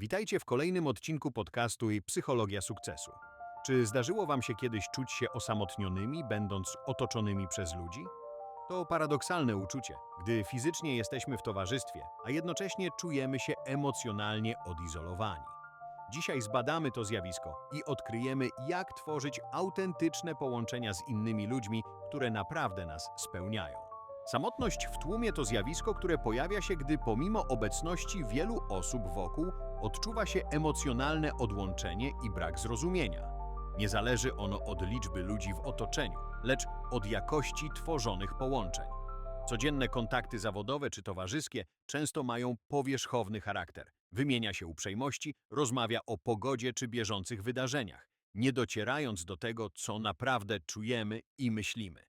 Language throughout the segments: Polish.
Witajcie w kolejnym odcinku podcastu Psychologia Sukcesu. Czy zdarzyło Wam się kiedyś czuć się osamotnionymi, będąc otoczonymi przez ludzi? To paradoksalne uczucie, gdy fizycznie jesteśmy w towarzystwie, a jednocześnie czujemy się emocjonalnie odizolowani. Dzisiaj zbadamy to zjawisko i odkryjemy, jak tworzyć autentyczne połączenia z innymi ludźmi, które naprawdę nas spełniają. Samotność w tłumie to zjawisko, które pojawia się, gdy pomimo obecności wielu osób wokół odczuwa się emocjonalne odłączenie i brak zrozumienia. Nie zależy ono od liczby ludzi w otoczeniu, lecz od jakości tworzonych połączeń. Codzienne kontakty zawodowe czy towarzyskie często mają powierzchowny charakter. Wymienia się uprzejmości, rozmawia o pogodzie czy bieżących wydarzeniach, nie docierając do tego, co naprawdę czujemy i myślimy.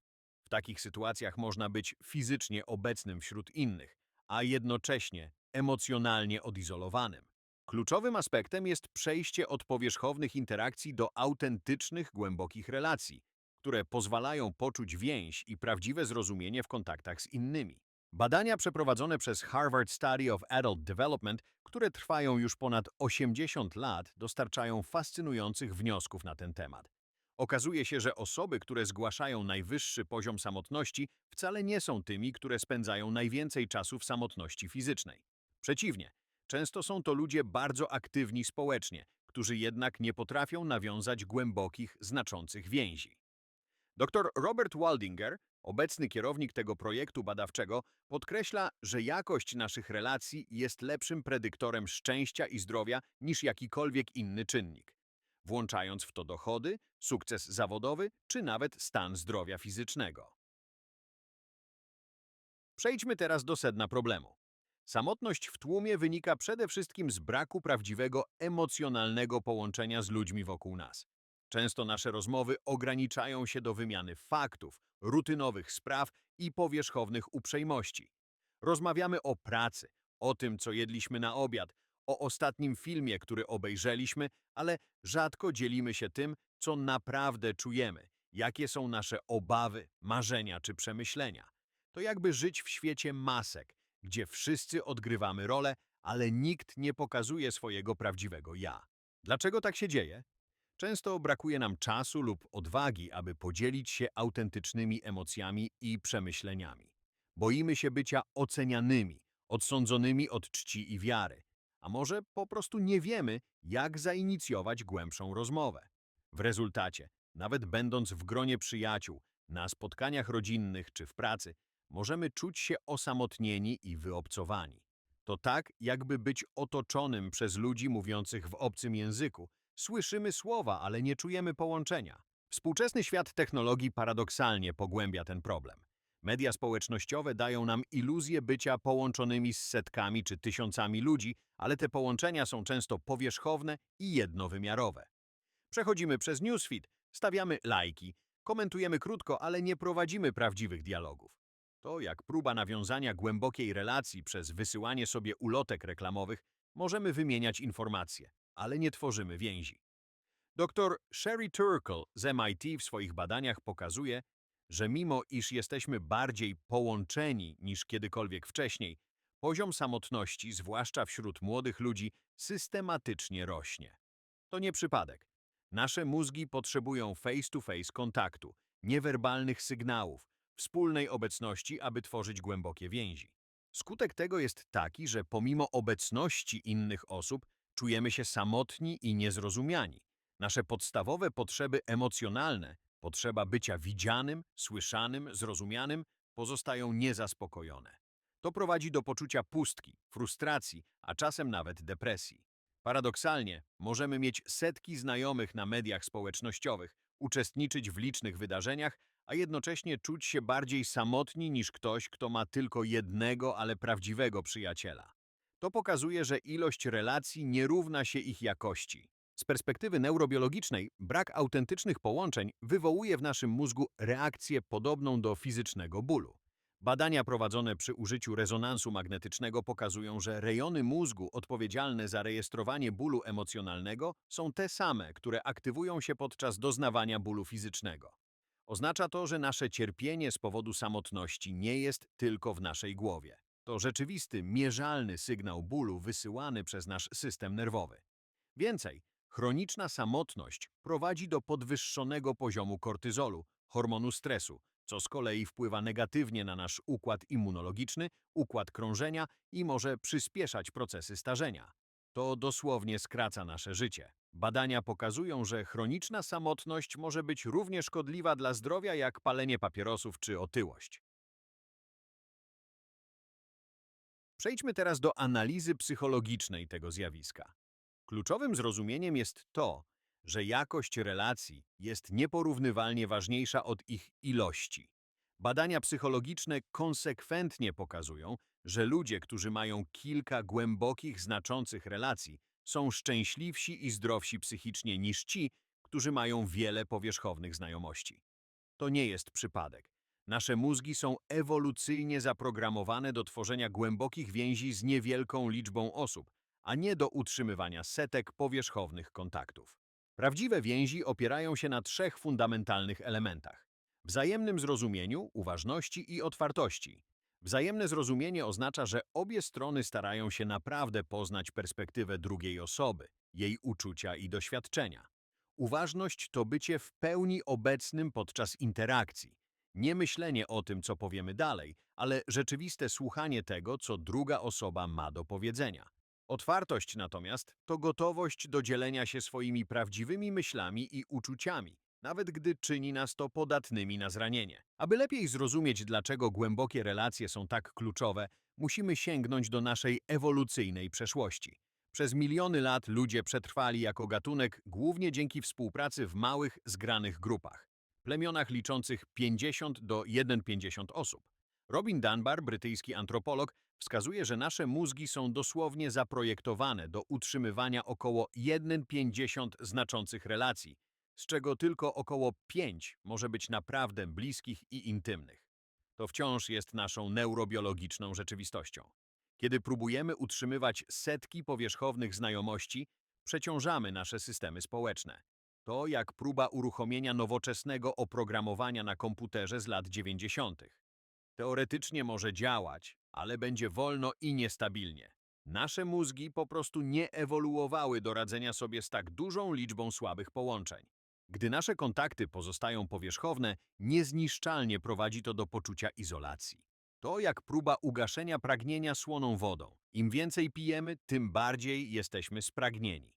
W takich sytuacjach można być fizycznie obecnym wśród innych, a jednocześnie emocjonalnie odizolowanym. Kluczowym aspektem jest przejście od powierzchownych interakcji do autentycznych, głębokich relacji, które pozwalają poczuć więź i prawdziwe zrozumienie w kontaktach z innymi. Badania przeprowadzone przez Harvard Study of Adult Development, które trwają już ponad 80 lat, dostarczają fascynujących wniosków na ten temat. Okazuje się, że osoby, które zgłaszają najwyższy poziom samotności, wcale nie są tymi, które spędzają najwięcej czasu w samotności fizycznej. Przeciwnie, często są to ludzie bardzo aktywni społecznie, którzy jednak nie potrafią nawiązać głębokich, znaczących więzi. Dr Robert Waldinger, obecny kierownik tego projektu badawczego, podkreśla, że jakość naszych relacji jest lepszym predyktorem szczęścia i zdrowia niż jakikolwiek inny czynnik, włączając w to dochody, sukces zawodowy czy nawet stan zdrowia fizycznego. Przejdźmy teraz do sedna problemu. Samotność w tłumie wynika przede wszystkim z braku prawdziwego emocjonalnego połączenia z ludźmi wokół nas. Często nasze rozmowy ograniczają się do wymiany faktów, rutynowych spraw i powierzchownych uprzejmości. Rozmawiamy o pracy, o tym, co jedliśmy na obiad, o ostatnim filmie, który obejrzeliśmy, ale rzadko dzielimy się tym, co naprawdę czujemy, jakie są nasze obawy, marzenia czy przemyślenia. To jakby żyć w świecie masek, gdzie wszyscy odgrywamy rolę, ale nikt nie pokazuje swojego prawdziwego ja. Dlaczego tak się dzieje? Często brakuje nam czasu lub odwagi, aby podzielić się autentycznymi emocjami i przemyśleniami. Boimy się bycia ocenianymi, odsądzonymi od czci i wiary, a może po prostu nie wiemy, jak zainicjować głębszą rozmowę. W rezultacie, nawet będąc w gronie przyjaciół, na spotkaniach rodzinnych czy w pracy, możemy czuć się osamotnieni i wyobcowani. To tak, jakby być otoczonym przez ludzi mówiących w obcym języku. Słyszymy słowa, ale nie czujemy połączenia. Współczesny świat technologii paradoksalnie pogłębia ten problem. Media społecznościowe dają nam iluzję bycia połączonymi z setkami czy tysiącami ludzi, ale te połączenia są często powierzchowne i jednowymiarowe. Przechodzimy przez newsfeed, stawiamy lajki, komentujemy krótko, ale nie prowadzimy prawdziwych dialogów. To jak próba nawiązania głębokiej relacji przez wysyłanie sobie ulotek reklamowych, możemy wymieniać informacje, ale nie tworzymy więzi. Dr Sherry Turkle z MIT w swoich badaniach pokazuje, że mimo iż jesteśmy bardziej połączeni niż kiedykolwiek wcześniej, poziom samotności, zwłaszcza wśród młodych ludzi, systematycznie rośnie. To nie przypadek. Nasze mózgi potrzebują face-to-face kontaktu, niewerbalnych sygnałów, wspólnej obecności, aby tworzyć głębokie więzi. Skutek tego jest taki, że pomimo obecności innych osób czujemy się samotni i niezrozumiani. Nasze podstawowe potrzeby emocjonalne, potrzeba bycia widzianym, słyszanym, zrozumianym, pozostają niezaspokojone. To prowadzi do poczucia pustki, frustracji, a czasem nawet depresji. Paradoksalnie, możemy mieć setki znajomych na mediach społecznościowych, uczestniczyć w licznych wydarzeniach, a jednocześnie czuć się bardziej samotni niż ktoś, kto ma tylko jednego, ale prawdziwego przyjaciela. To pokazuje, że ilość relacji nie równa się ich jakości. Z perspektywy neurobiologicznej, brak autentycznych połączeń wywołuje w naszym mózgu reakcję podobną do fizycznego bólu. Badania prowadzone przy użyciu rezonansu magnetycznego pokazują, że rejony mózgu odpowiedzialne za rejestrowanie bólu emocjonalnego są te same, które aktywują się podczas doznawania bólu fizycznego. Oznacza to, że nasze cierpienie z powodu samotności nie jest tylko w naszej głowie. To rzeczywisty, mierzalny sygnał bólu wysyłany przez nasz system nerwowy. Więcej, chroniczna samotność prowadzi do podwyższonego poziomu kortyzolu, hormonu stresu, co z kolei wpływa negatywnie na nasz układ immunologiczny, układ krążenia i może przyspieszać procesy starzenia. To dosłownie skraca nasze życie. Badania pokazują, że chroniczna samotność może być równie szkodliwa dla zdrowia jak palenie papierosów czy otyłość. Przejdźmy teraz do analizy psychologicznej tego zjawiska. Kluczowym zrozumieniem jest to, że jakość relacji jest nieporównywalnie ważniejsza od ich ilości. Badania psychologiczne konsekwentnie pokazują, że ludzie, którzy mają kilka głębokich, znaczących relacji, są szczęśliwsi i zdrowsi psychicznie niż ci, którzy mają wiele powierzchownych znajomości. To nie jest przypadek. Nasze mózgi są ewolucyjnie zaprogramowane do tworzenia głębokich więzi z niewielką liczbą osób, a nie do utrzymywania setek powierzchownych kontaktów. Prawdziwe więzi opierają się na trzech fundamentalnych elementach. Wzajemnym zrozumieniu, uważności i otwartości. Wzajemne zrozumienie oznacza, że obie strony starają się naprawdę poznać perspektywę drugiej osoby, jej uczucia i doświadczenia. Uważność to bycie w pełni obecnym podczas interakcji. Nie myślenie o tym, co powiemy dalej, ale rzeczywiste słuchanie tego, co druga osoba ma do powiedzenia. Otwartość natomiast to gotowość do dzielenia się swoimi prawdziwymi myślami i uczuciami, nawet gdy czyni nas to podatnymi na zranienie. Aby lepiej zrozumieć, dlaczego głębokie relacje są tak kluczowe, musimy sięgnąć do naszej ewolucyjnej przeszłości. Przez miliony lat ludzie przetrwali jako gatunek głównie dzięki współpracy w małych, zgranych grupach. Plemionach liczących 50 do 1,50 osób. Robin Dunbar, brytyjski antropolog, wskazuje, że nasze mózgi są dosłownie zaprojektowane do utrzymywania około 1,50 znaczących relacji, z czego tylko około 5 może być naprawdę bliskich i intymnych. To wciąż jest naszą neurobiologiczną rzeczywistością. Kiedy próbujemy utrzymywać setki powierzchownych znajomości, przeciążamy nasze systemy społeczne. To jak próba uruchomienia nowoczesnego oprogramowania na komputerze z lat 90. Teoretycznie może działać, ale będzie wolno i niestabilnie. Nasze mózgi po prostu nie ewoluowały do radzenia sobie z tak dużą liczbą słabych połączeń. Gdy nasze kontakty pozostają powierzchowne, niezniszczalnie prowadzi to do poczucia izolacji. To jak próba ugaszenia pragnienia słoną wodą. Im więcej pijemy, tym bardziej jesteśmy spragnieni.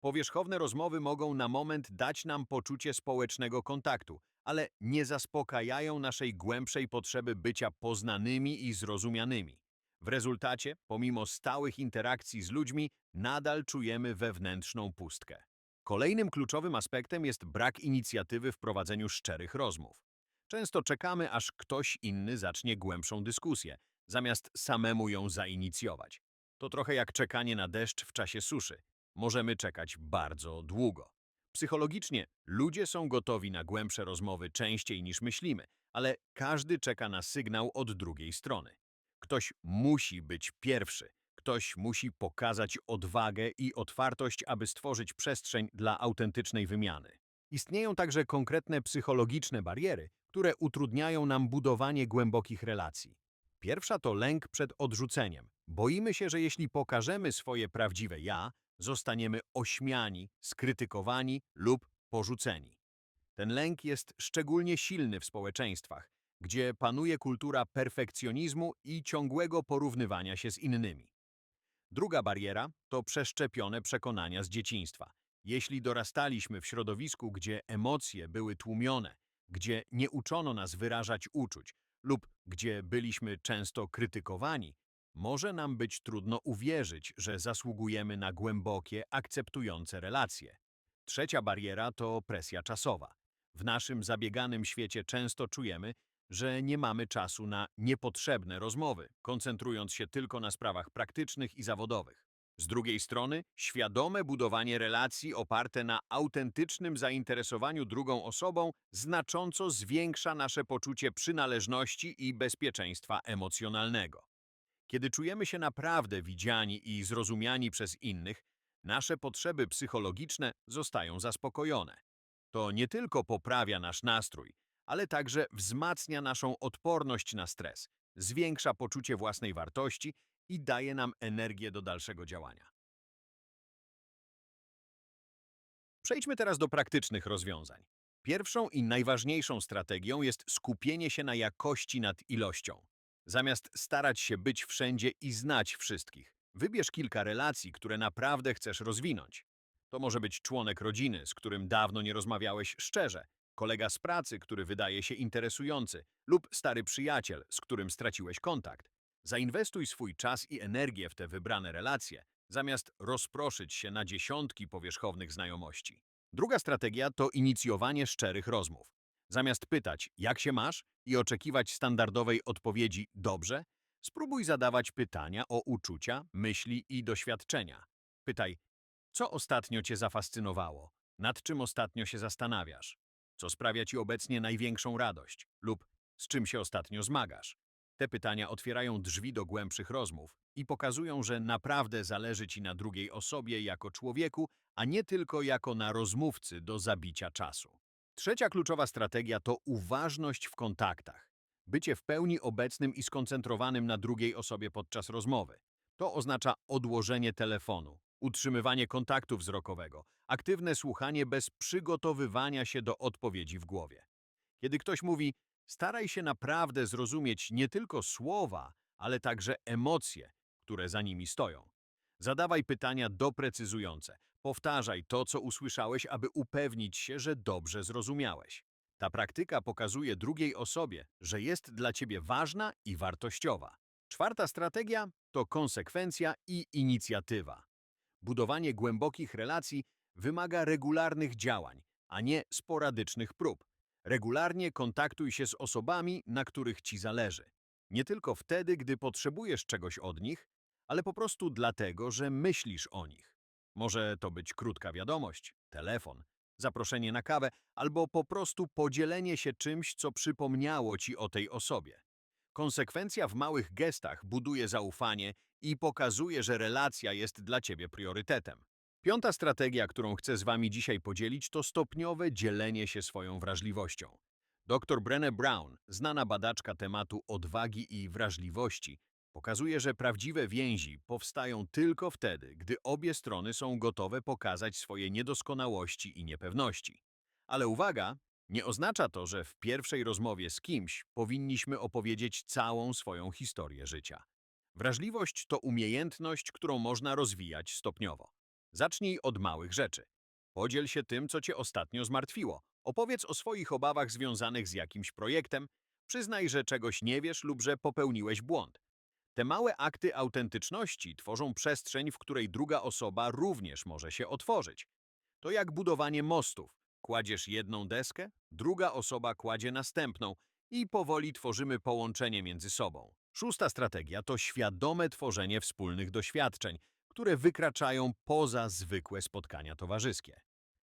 Powierzchowne rozmowy mogą na moment dać nam poczucie społecznego kontaktu, ale nie zaspokajają naszej głębszej potrzeby bycia poznanymi i zrozumianymi. W rezultacie, pomimo stałych interakcji z ludźmi, nadal czujemy wewnętrzną pustkę. Kolejnym kluczowym aspektem jest brak inicjatywy w prowadzeniu szczerych rozmów. Często czekamy, aż ktoś inny zacznie głębszą dyskusję, zamiast samemu ją zainicjować. To trochę jak czekanie na deszcz w czasie suszy. Możemy czekać bardzo długo. Psychologicznie ludzie są gotowi na głębsze rozmowy częściej niż myślimy, ale każdy czeka na sygnał od drugiej strony. Ktoś musi być pierwszy, ktoś musi pokazać odwagę i otwartość, aby stworzyć przestrzeń dla autentycznej wymiany. Istnieją także konkretne psychologiczne bariery, które utrudniają nam budowanie głębokich relacji. Pierwsza to lęk przed odrzuceniem. Boimy się, że jeśli pokażemy swoje prawdziwe ja, zostaniemy ośmiani, skrytykowani lub porzuceni. Ten lęk jest szczególnie silny w społeczeństwach, gdzie panuje kultura perfekcjonizmu i ciągłego porównywania się z innymi. Druga bariera to przeszczepione przekonania z dzieciństwa. Jeśli dorastaliśmy w środowisku, gdzie emocje były tłumione, gdzie nie uczono nas wyrażać uczuć lub gdzie byliśmy często krytykowani, może nam być trudno uwierzyć, że zasługujemy na głębokie, akceptujące relacje. Trzecia bariera to presja czasowa. W naszym zabieganym świecie często czujemy, że nie mamy czasu na niepotrzebne rozmowy, koncentrując się tylko na sprawach praktycznych i zawodowych. Z drugiej strony, świadome budowanie relacji oparte na autentycznym zainteresowaniu drugą osobą znacząco zwiększa nasze poczucie przynależności i bezpieczeństwa emocjonalnego. Kiedy czujemy się naprawdę widziani i zrozumiani przez innych, nasze potrzeby psychologiczne zostają zaspokojone. To nie tylko poprawia nasz nastrój, ale także wzmacnia naszą odporność na stres zwiększa poczucie własnej wartości i daje nam energię do dalszego działania. Przejdźmy teraz do praktycznych rozwiązań. Pierwszą i najważniejszą strategią jest skupienie się na jakości nad ilością. Zamiast starać się być wszędzie i znać wszystkich, wybierz kilka relacji, które naprawdę chcesz rozwinąć. To może być członek rodziny, z którym dawno nie rozmawiałeś szczerze, kolega z pracy, który wydaje się interesujący, lub stary przyjaciel, z którym straciłeś kontakt. Zainwestuj swój czas i energię w te wybrane relacje, zamiast rozproszyć się na dziesiątki powierzchownych znajomości. Druga strategia to inicjowanie szczerych rozmów. Zamiast pytać, jak się masz i oczekiwać standardowej odpowiedzi dobrze, spróbuj zadawać pytania o uczucia, myśli i doświadczenia. Pytaj, co ostatnio cię zafascynowało? Nad czym ostatnio się zastanawiasz? Co sprawia ci obecnie największą radość? Lub z czym się ostatnio zmagasz? Te pytania otwierają drzwi do głębszych rozmów i pokazują, że naprawdę zależy ci na drugiej osobie jako człowieku, a nie tylko jako na rozmówcy do zabicia czasu. Trzecia kluczowa strategia to uważność w kontaktach. Bycie w pełni obecnym i skoncentrowanym na drugiej osobie podczas rozmowy. To oznacza odłożenie telefonu, utrzymywanie kontaktu wzrokowego, aktywne słuchanie bez przygotowywania się do odpowiedzi w głowie. Kiedy ktoś mówi, staraj się naprawdę zrozumieć nie tylko słowa, ale także emocje, które za nimi stoją. Zadawaj pytania doprecyzujące. Powtarzaj to, co usłyszałeś, aby upewnić się, że dobrze zrozumiałeś. Ta praktyka pokazuje drugiej osobie, że jest dla ciebie ważna i wartościowa. Czwarta strategia to konsekwencja i inicjatywa. Budowanie głębokich relacji wymaga regularnych działań, a nie sporadycznych prób. Regularnie kontaktuj się z osobami, na których ci zależy. Nie tylko wtedy, gdy potrzebujesz czegoś od nich, ale po prostu dlatego, że myślisz o nich. Może to być krótka wiadomość, telefon, zaproszenie na kawę albo po prostu podzielenie się czymś, co przypomniało ci o tej osobie. Konsekwencja w małych gestach buduje zaufanie i pokazuje, że relacja jest dla ciebie priorytetem. Piąta strategia, którą chcę z wami dzisiaj podzielić, to stopniowe dzielenie się swoją wrażliwością. Dr Brené Brown, znana badaczka tematu odwagi i wrażliwości, pokazuje, że prawdziwe więzi powstają tylko wtedy, gdy obie strony są gotowe pokazać swoje niedoskonałości i niepewności. Ale uwaga, nie oznacza to, że w pierwszej rozmowie z kimś powinniśmy opowiedzieć całą swoją historię życia. Wrażliwość to umiejętność, którą można rozwijać stopniowo. Zacznij od małych rzeczy. Podziel się tym, co cię ostatnio zmartwiło. Opowiedz o swoich obawach związanych z jakimś projektem. Przyznaj, że czegoś nie wiesz lub że popełniłeś błąd. Te małe akty autentyczności tworzą przestrzeń, w której druga osoba również może się otworzyć. To jak budowanie mostów. Kładziesz jedną deskę, druga osoba kładzie następną i powoli tworzymy połączenie między sobą. Szósta strategia to świadome tworzenie wspólnych doświadczeń, które wykraczają poza zwykłe spotkania towarzyskie.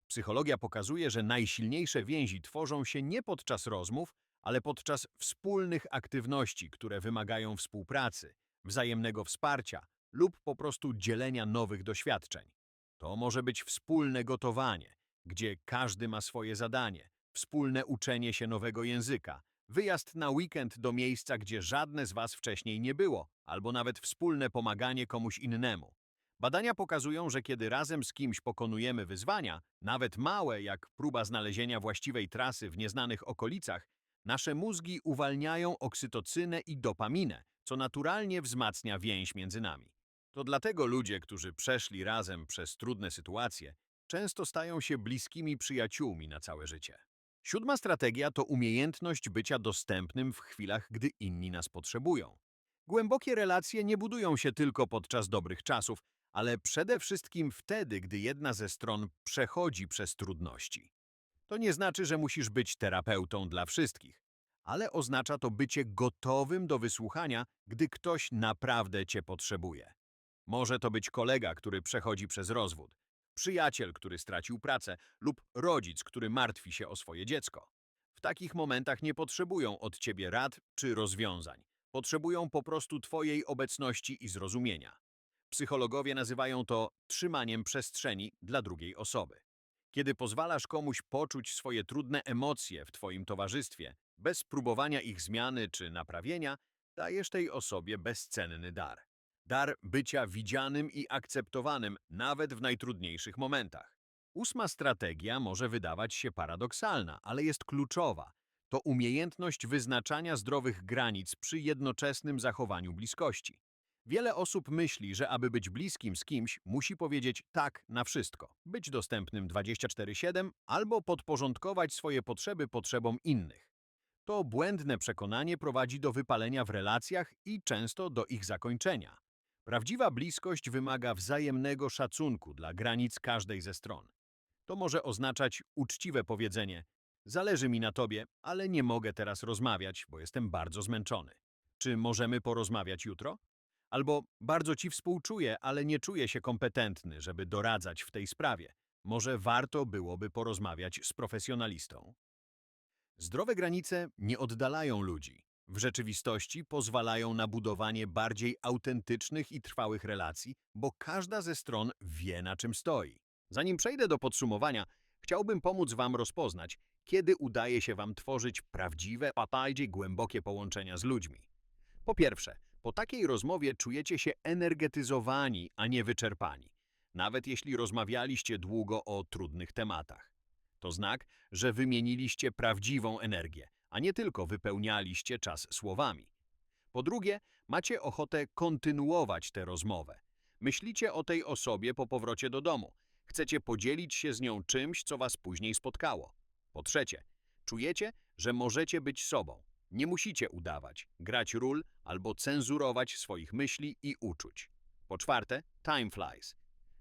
Psychologia pokazuje, że najsilniejsze więzi tworzą się nie podczas rozmów, ale podczas wspólnych aktywności, które wymagają współpracy, wzajemnego wsparcia lub po prostu dzielenia nowych doświadczeń. To może być wspólne gotowanie, gdzie każdy ma swoje zadanie, wspólne uczenie się nowego języka, wyjazd na weekend do miejsca, gdzie żadne z Was wcześniej nie było, albo nawet wspólne pomaganie komuś innemu. Badania pokazują, że kiedy razem z kimś pokonujemy wyzwania, nawet małe, jak próba znalezienia właściwej trasy w nieznanych okolicach, nasze mózgi uwalniają oksytocynę i dopaminę, co naturalnie wzmacnia więź między nami. To dlatego ludzie, którzy przeszli razem przez trudne sytuacje, często stają się bliskimi przyjaciółmi na całe życie. Siódma strategia to umiejętność bycia dostępnym w chwilach, gdy inni nas potrzebują. Głębokie relacje nie budują się tylko podczas dobrych czasów, ale przede wszystkim wtedy, gdy jedna ze stron przechodzi przez trudności. To nie znaczy, że musisz być terapeutą dla wszystkich, ale oznacza to bycie gotowym do wysłuchania, gdy ktoś naprawdę cię potrzebuje. Może to być kolega, który przechodzi przez rozwód, przyjaciel, który stracił pracę lub rodzic, który martwi się o swoje dziecko. W takich momentach nie potrzebują od ciebie rad czy rozwiązań. Potrzebują po prostu twojej obecności i zrozumienia. Psychologowie nazywają to trzymaniem przestrzeni dla drugiej osoby. Kiedy pozwalasz komuś poczuć swoje trudne emocje w twoim towarzystwie, bez próbowania ich zmiany czy naprawienia, dajesz tej osobie bezcenny dar. Dar bycia widzianym i akceptowanym nawet w najtrudniejszych momentach. Ósma strategia może wydawać się paradoksalna, ale jest kluczowa. To umiejętność wyznaczania zdrowych granic przy jednoczesnym zachowaniu bliskości. Wiele osób myśli, że aby być bliskim z kimś, musi powiedzieć tak na wszystko, być dostępnym 24/7 albo podporządkować swoje potrzeby potrzebom innych. To błędne przekonanie prowadzi do wypalenia w relacjach i często do ich zakończenia. Prawdziwa bliskość wymaga wzajemnego szacunku dla granic każdej ze stron. To może oznaczać uczciwe powiedzenie: Zależy mi na tobie, ale nie mogę teraz rozmawiać, bo jestem bardzo zmęczony. Czy możemy porozmawiać jutro? Albo bardzo ci współczuję, ale nie czuję się kompetentny, żeby doradzać w tej sprawie. Może warto byłoby porozmawiać z profesjonalistą. Zdrowe granice nie oddalają ludzi. W rzeczywistości pozwalają na budowanie bardziej autentycznych i trwałych relacji, bo każda ze stron wie na czym stoi. Zanim przejdę do podsumowania, chciałbym pomóc Wam rozpoznać, kiedy udaje się Wam tworzyć prawdziwe, bardziej głębokie połączenia z ludźmi. Po pierwsze, po takiej rozmowie czujecie się energetyzowani, a nie wyczerpani, nawet jeśli rozmawialiście długo o trudnych tematach. To znak, że wymieniliście prawdziwą energię, a nie tylko wypełnialiście czas słowami. Po drugie, macie ochotę kontynuować tę rozmowę. Myślicie o tej osobie po powrocie do domu. Chcecie podzielić się z nią czymś, co was później spotkało. Po trzecie, czujecie, że możecie być sobą. Nie musicie udawać, grać ról albo cenzurować swoich myśli i uczuć. Po czwarte, time flies.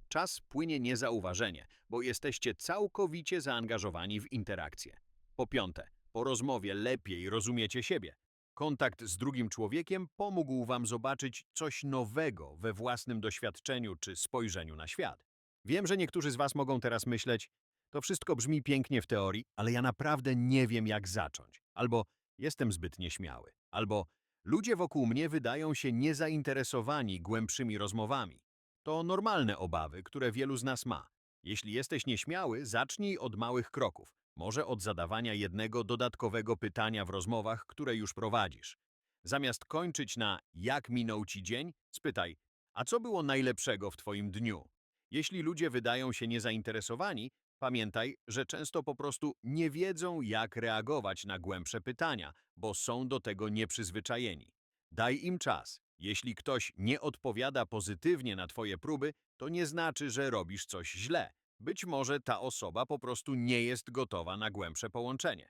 Czas płynie niezauważenie, bo jesteście całkowicie zaangażowani w interakcję. Po piąte, po rozmowie lepiej rozumiecie siebie. Kontakt z drugim człowiekiem pomógł wam zobaczyć coś nowego we własnym doświadczeniu czy spojrzeniu na świat. Wiem, że niektórzy z was mogą teraz myśleć, to wszystko brzmi pięknie w teorii, ale ja naprawdę nie wiem jak zacząć. Albo jestem zbyt nieśmiały. Albo ludzie wokół mnie wydają się niezainteresowani głębszymi rozmowami. To normalne obawy, które wielu z nas ma. Jeśli jesteś nieśmiały, zacznij od małych kroków. Może od zadawania jednego dodatkowego pytania w rozmowach, które już prowadzisz. Zamiast kończyć na jak minął ci dzień, spytaj, a co było najlepszego w twoim dniu? Jeśli ludzie wydają się niezainteresowani, pamiętaj, że często po prostu nie wiedzą, jak reagować na głębsze pytania, bo są do tego nieprzyzwyczajeni. Daj im czas. Jeśli ktoś nie odpowiada pozytywnie na twoje próby, to nie znaczy, że robisz coś źle. Być może ta osoba po prostu nie jest gotowa na głębsze połączenie.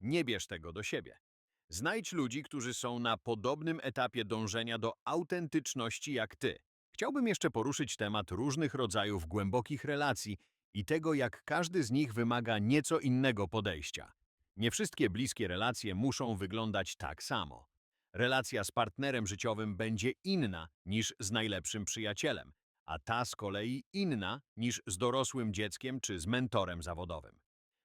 Nie bierz tego do siebie. Znajdź ludzi, którzy są na podobnym etapie dążenia do autentyczności jak ty. Chciałbym jeszcze poruszyć temat różnych rodzajów głębokich relacji i tego, jak każdy z nich wymaga nieco innego podejścia. Nie wszystkie bliskie relacje muszą wyglądać tak samo. Relacja z partnerem życiowym będzie inna niż z najlepszym przyjacielem, a ta z kolei inna niż z dorosłym dzieckiem czy z mentorem zawodowym.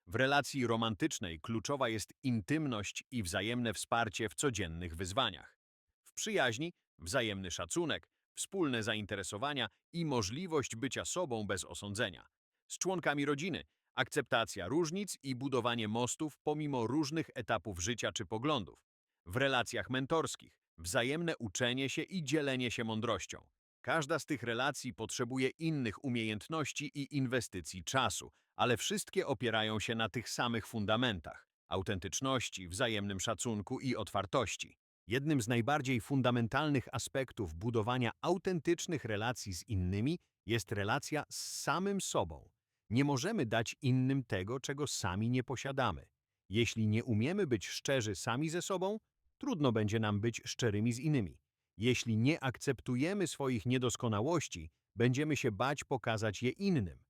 W relacji romantycznej kluczowa jest intymność i wzajemne wsparcie w codziennych wyzwaniach. W przyjaźni wzajemny szacunek, wspólne zainteresowania i możliwość bycia sobą bez osądzenia. Z członkami rodziny akceptacja różnic i budowanie mostów pomimo różnych etapów życia czy poglądów. W relacjach mentorskich wzajemne uczenie się i dzielenie się mądrością. Każda z tych relacji potrzebuje innych umiejętności i inwestycji czasu, ale wszystkie opierają się na tych samych fundamentach autentyczności, wzajemnym szacunku i otwartości. Jednym z najbardziej fundamentalnych aspektów budowania autentycznych relacji z innymi jest relacja z samym sobą. Nie możemy dać innym tego, czego sami nie posiadamy. Jeśli nie umiemy być szczerzy sami ze sobą, trudno będzie nam być szczerymi z innymi. Jeśli nie akceptujemy swoich niedoskonałości, będziemy się bać pokazać je innym.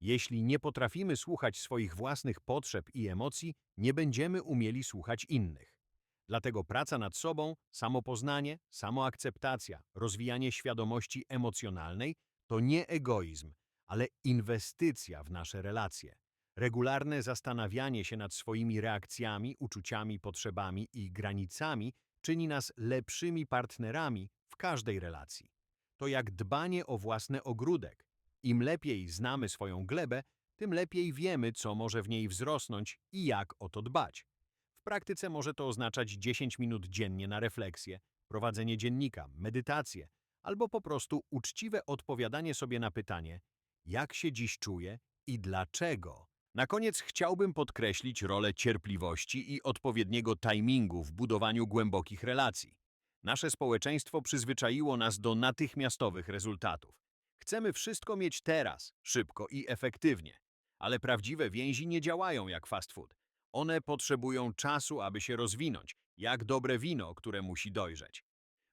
Jeśli nie potrafimy słuchać swoich własnych potrzeb i emocji, nie będziemy umieli słuchać innych. Dlatego praca nad sobą, samopoznanie, samoakceptacja, rozwijanie świadomości emocjonalnej to nie egoizm, ale inwestycja w nasze relacje. Regularne zastanawianie się nad swoimi reakcjami, uczuciami, potrzebami i granicami czyni nas lepszymi partnerami w każdej relacji. To jak dbanie o własny ogródek. Im lepiej znamy swoją glebę, tym lepiej wiemy, co może w niej wzrosnąć i jak o to dbać. W praktyce może to oznaczać 10 minut dziennie na refleksję, prowadzenie dziennika, medytację albo po prostu uczciwe odpowiadanie sobie na pytanie, jak się dziś czuję i dlaczego. Na koniec chciałbym podkreślić rolę cierpliwości i odpowiedniego timingu w budowaniu głębokich relacji. Nasze społeczeństwo przyzwyczaiło nas do natychmiastowych rezultatów. Chcemy wszystko mieć teraz, szybko i efektywnie. Ale prawdziwe więzi nie działają jak fast food. One potrzebują czasu, aby się rozwinąć, jak dobre wino, które musi dojrzeć.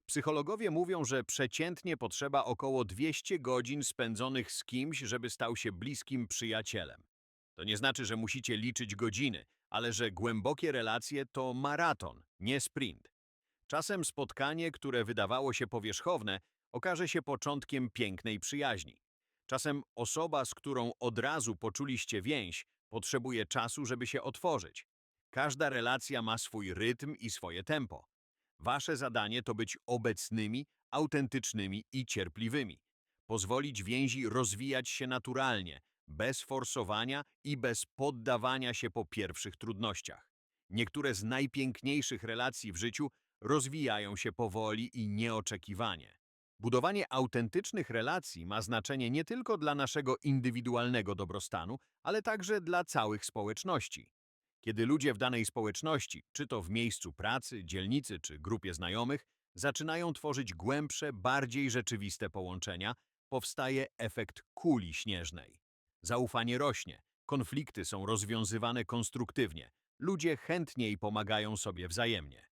Psychologowie mówią, że przeciętnie potrzeba około 200 godzin spędzonych z kimś, żeby stał się bliskim przyjacielem. To nie znaczy, że musicie liczyć godziny, ale że głębokie relacje to maraton, nie sprint. Czasem spotkanie, które wydawało się powierzchowne, okaże się początkiem pięknej przyjaźni. Czasem osoba, z którą od razu poczuliście więź, potrzebuje czasu, żeby się otworzyć. Każda relacja ma swój rytm i swoje tempo. Wasze zadanie to być obecnymi, autentycznymi i cierpliwymi. Pozwolić więzi rozwijać się naturalnie, bez forsowania i bez poddawania się po pierwszych trudnościach. Niektóre z najpiękniejszych relacji w życiu rozwijają się powoli i nieoczekiwanie. Budowanie autentycznych relacji ma znaczenie nie tylko dla naszego indywidualnego dobrostanu, ale także dla całych społeczności. Kiedy ludzie w danej społeczności, czy to w miejscu pracy, dzielnicy czy grupie znajomych, zaczynają tworzyć głębsze, bardziej rzeczywiste połączenia, powstaje efekt kuli śnieżnej. Zaufanie rośnie, konflikty są rozwiązywane konstruktywnie, ludzie chętniej pomagają sobie wzajemnie.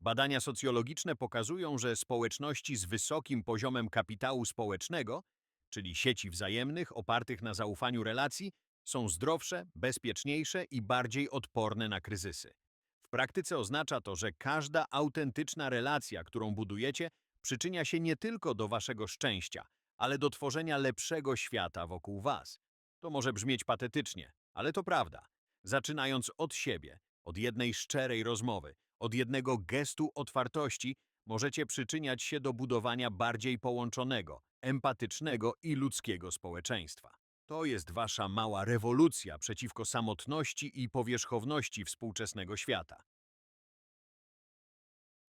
Badania socjologiczne pokazują, że społeczności z wysokim poziomem kapitału społecznego, czyli sieci wzajemnych opartych na zaufaniu relacji, są zdrowsze, bezpieczniejsze i bardziej odporne na kryzysy. W praktyce oznacza to, że każda autentyczna relacja, którą budujecie, przyczynia się nie tylko do waszego szczęścia, ale do tworzenia lepszego świata wokół was. To może brzmieć patetycznie, ale to prawda. Zaczynając od siebie, od jednej szczerej rozmowy, od jednego gestu otwartości, możecie przyczyniać się do budowania bardziej połączonego, empatycznego i ludzkiego społeczeństwa. To jest wasza mała rewolucja przeciwko samotności i powierzchowności współczesnego świata.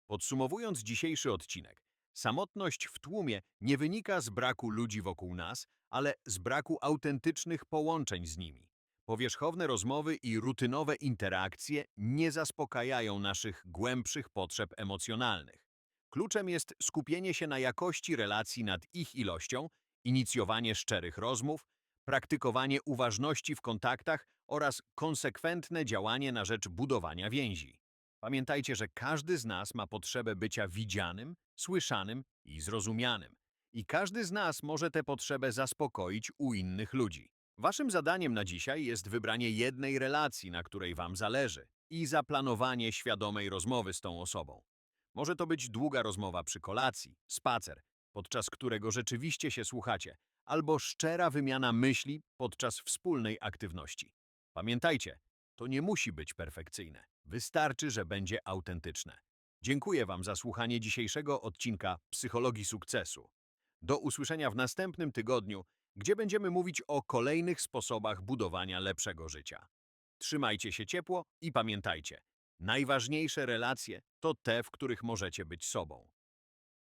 Podsumowując dzisiejszy odcinek, samotność w tłumie nie wynika z braku ludzi wokół nas, ale z braku autentycznych połączeń z nimi. Powierzchowne rozmowy i rutynowe interakcje nie zaspokajają naszych głębszych potrzeb emocjonalnych. Kluczem jest skupienie się na jakości relacji nad ich ilością, inicjowanie szczerych rozmów, praktykowanie uważności w kontaktach oraz konsekwentne działanie na rzecz budowania więzi. Pamiętajcie, że każdy z nas ma potrzebę bycia widzianym, słyszanym i zrozumianym. I każdy z nas może tę potrzebę zaspokoić u innych ludzi. Waszym zadaniem na dzisiaj jest wybranie jednej relacji, na której Wam zależy i zaplanowanie świadomej rozmowy z tą osobą. Może to być długa rozmowa przy kolacji, spacer, podczas którego rzeczywiście się słuchacie, albo szczera wymiana myśli podczas wspólnej aktywności. Pamiętajcie, to nie musi być perfekcyjne. Wystarczy, że będzie autentyczne. Dziękuję Wam za słuchanie dzisiejszego odcinka Psychologii Sukcesu. Do usłyszenia w następnym tygodniu, gdzie będziemy mówić o kolejnych sposobach budowania lepszego życia. Trzymajcie się ciepło i pamiętajcie, najważniejsze relacje to te, w których możecie być sobą.